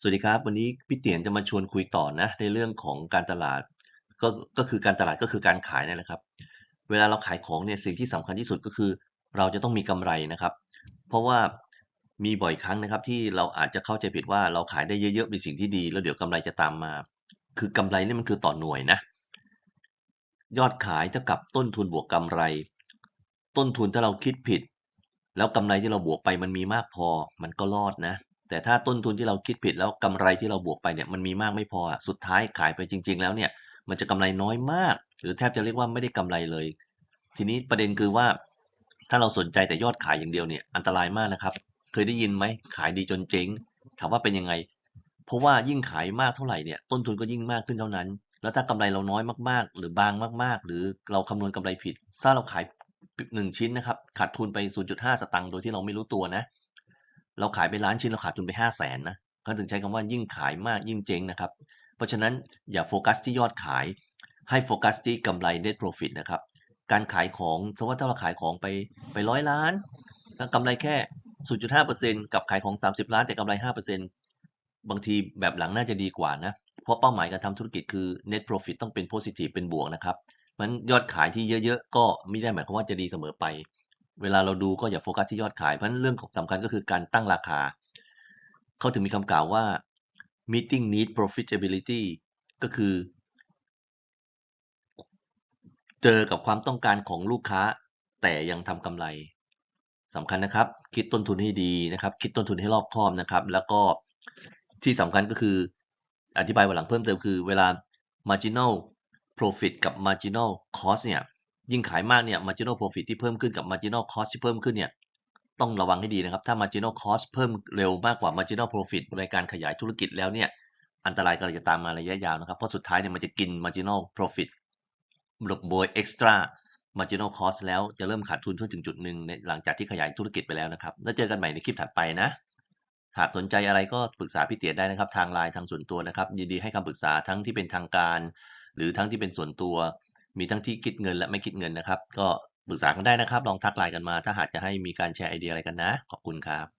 สวัสดีครับ วันนี้พี่เตียนจะมาชวนคุยต่อนะในเรื่องของการตลาดก็ก็คือการตลาดก็คือการขายนั่แหละครับ เวลาเราขายของเนี่ยสิ่งที่สำคัญที่สุดก็คือ เราจะต้องมีกำไรนะครับ เพราะว่ามีบ่อยครั้งนะครับที่เราอาจจะเข้าใจผิดว่าเราขายได้เยอะๆเป็นสิ่งที่ดี แล้วเดี๋ยวกำไรจะตามมา คือกำไรนี่มันคือต่อหน่วยนะยอดขายเท่ากับต้นทุนบวกกำไร ต้นทุนถ้าเราคิดผิด แล้วกำไรที่เราบวกไปมันมีมากพอ มันก็รอดนะ แต่ถ้าต้นทุนที่เราคิดผิดแล้วกำไรที่เราบวกไปเนี่ยมันมีมากไม่พอสุดท้ายขายไปจริง ๆ แล้วเนี่ยมันจะกำไรน้อยมาก หรือแทบจะเรียกว่าไม่ได้กำไรเลย ทีนี้ประเด็นคือว่า ถ้าเราสนใจแต่ยอดขายอย่างเดียวเนี่ยอันตรายมากนะครับ เคยได้ยินไหมขายดีจนเจ๊งถามว่าเป็นยังไง เพราะว่ายิ่งขายมากเท่าไหร่เนี่ยต้นทุนก็ยิ่งมากขึ้นเท่านั้น แล้วถ้ากำไรเราน้อยมากๆ หรือบางมาก ๆ หรือเราคำนวณกำไรผิด ถ้าเราขายหนึ่งชิ้นนะครับขาดทุนไป 0.5 สตางค์โดยที่เราไม่รู้ตัวนะ เราขายไปล้านชิ้นเราขาดทุนไป5 0 0แสนนะเขาถึงใช้คำว่ายิ่งขายมากยิ่งเจ๊งนะครับ เพราะฉะนั้นอย่าโฟกัสที่ยอดขาย ให้โฟกัสที่กำไร net profit นะครับ การขายของสมมติว่าถ้าเราขายของไปไปร้อยล้านแล้วกำไรแค่ 0.5%กับขายของ 30 ล้านแต่กำไร 5%บางทีแบบหลังน่าจะดีกว่านะ เพราะเป้าหมายการทำธุรกิจคือ net profit ต้องเป็น positive เป็นบวกนะครับมันยอดขายที่เยอะๆ ก็ไม่ได้หมายความว่าจะดีเสมอไป เวลาเราดูก็อย่าโฟกัสที่ยอดขาย เพราะเรื่องของสำคัญก็คือการตั้งราคา เขาถึงมีคำกล่าวว่า meeting need profitability ก็คือ เจอกับความต้องการของลูกค้า แต่ยังทำกำไรสำคัญนะครับ คิดต้นทุนให้ดีนะครับ คิดต้นทุนให้รอบคอบนะครับ แล้วก็ที่สำคัญก็คือ อธิบายวันหลังเพิ่มเติมคือเวลา marginal profit กับ marginal cost เนี่ย ยิ่งขายมากเนี่ย marginal profit ที่เพิ่มขึ้นกับ marginal cost ที่เพิ่มขึ้นเนี่ยต้องระวังให้ดีนะครับ ถ้า marginal cost เพิ่มเร็วมากกว่า marginal profit ในการขยายธุรกิจแล้วเนี่ยอันตรายก็จะตามมาระยะยาวนะครับ เพราะสุดท้ายเนี่ยมันจะกิน marginal profit บวกบวย extra marginal cost แล้วจะเริ่มขาดทุนเพื่อถึงจุดหนึ่งในหลังจากที่ขยายธุรกิจไปแล้วนะครับ แล้วเจอกันใหม่ในคลิปถัดไปนะหากสนใจอะไรก็ปรึกษาพี่เตี๋ยได้นะครับ ทางไลน์ทางส่วนตัวนะครับยินดีให้คำปรึกษาทั้งที่เป็นทางการ หรือทั้งที่เป็นส่วนตัว มีทั้งที่คิดเงินและไม่คิดเงินนะครับ ก็ปรึกษากันได้นะครับ ลองทักไลน์กันมา ถ้าหากจะให้มีการแชร์ไอเดียอะไรกันนะ ขอบคุณครับ